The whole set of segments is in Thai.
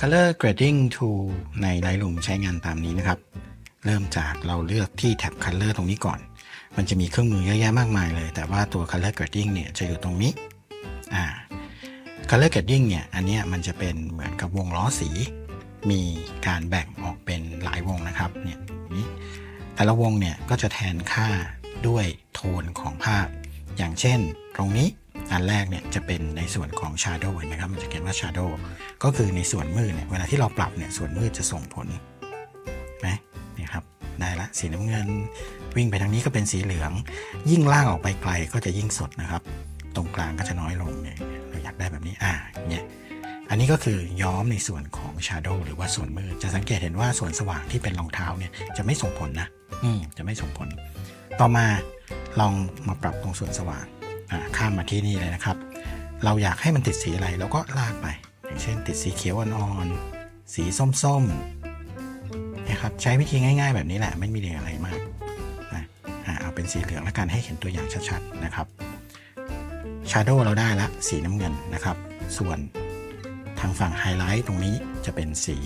Color Grading Tool ใน Lightroom ใช้งานตามนี้นะครับ เริ่มจากเราเลือกที่แท็บ Color ตรงนี้ก่อน มันจะมีเครื่องมือเยอะแยะมากมายเลย แต่ว่าตัว Color Grading เนี่ยจะอยู่ตรงนี้อ่า Color Grading เนี่ย อันนี้มันจะเป็นเหมือนกับวงล้อสี มีการแบ่งออกเป็นหลายวงนะครับ เนี่ยนี้แต่ละวงเนี่ยก็จะแทนค่าด้วยโทนของภาพ อย่างเช่น ตรงนี้ อันแรกเนี่ยจะเป็นในส่วนของ Shadow เห็นไหมครับมันจะเขียนว่า Shadow ก็คือในส่วนมืดเนี่ยเวลาที่เราปรับเนี่ยส่วนมืดจะส่งผลไหมนี่ครับได้ละสีน้ำเงินวิ่งไปทางนี้ก็เป็นสีเหลือง ยิ่งล่างออกไปไกลก็จะยิ่งสดนะครับ ตรงกลางก็จะน้อยลงเนี่ยเราอยากได้แบบนี้อ่าเนี่ยอันนี้ก็คือย้อมในส่วนของ Shadow หรือว่าส่วนมืดจะสังเกตเห็นว่าส่วนสว่างที่เป็นรองเท้าเนี่ยจะไม่ส่งผลนะ อืมจะไม่ส่งผล ต่อมาลองมาปรับตรงส่วนสว่าง ข้ามมาที่นี่เลยนะครับ เราอยากให้มันติดสีอะไรเราก็ลากไป อย่างเช่น ติดสีเขียวอ่อนๆสีส้มๆนะครับใช้วิธีง่าย ๆ แบบนี้แหละไม่มีอะไรมากนะเอาเป็นสีเหลืองแล้วกันให้เห็นตัวอย่างชัดๆนะครับ Shadow เราได้ละสีน้ำเงินนะครับ ส่วนทางฝั่งไฮไลท์ตรงนี้จะเป็นสี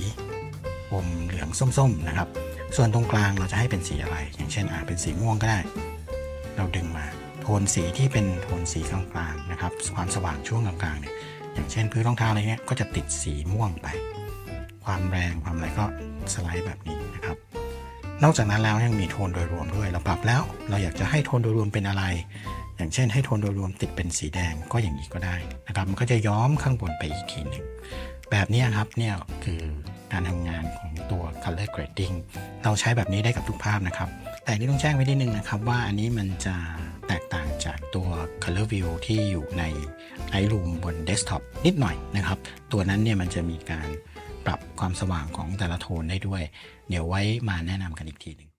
อมเหลืองส้มๆนะครับ ส่วนตรงกลางเราจะให้เป็นสีอะไร อย่างเช่นอาจเป็นสีม่วงก็ได้ เราดึงมา นสีที่เป็นโทนสีกลางๆนะครับความสว่างช่วงกลางๆเนี่ยอย่างเช่นพื้นรองเท้าอะไรเงี้ยก็จะติดสีม่วงไป ความแรงความอะไรก็สไลด์แบบนี้นะครับ นอกจากนั้นแล้วยังมีโทนโดยรวมด้วยเราปรับแล้ว เราอยากจะให้โทนโดยรวมเป็นอะไร อย่างเช่น ให้โทนโดยรวมติดเป็นสีแดงก็อย่างนี้ก็ได้นะครับมันก็จะย้อมข้างบนไปอีกทีหนึ่งแบบนี้ครับเนี่ยคือ การทำงานของตัว color grading เราใช้แบบนี้ได้กับทุกภาพนะครับ แต่นี่ต้องแจ้งไว้นิดนึงนะครับว่าอันนี้มันจะแตกต่างจากตัว color view ที่อยู่ใน Lightroom บน desktop นิดหน่อยนะครับ ตัวนั้นเนี่ยมันจะมีการปรับความสว่างของแต่ละโทนได้ด้วย เดี๋ยวไว้มาแนะนำกันอีกทีหนึ่ง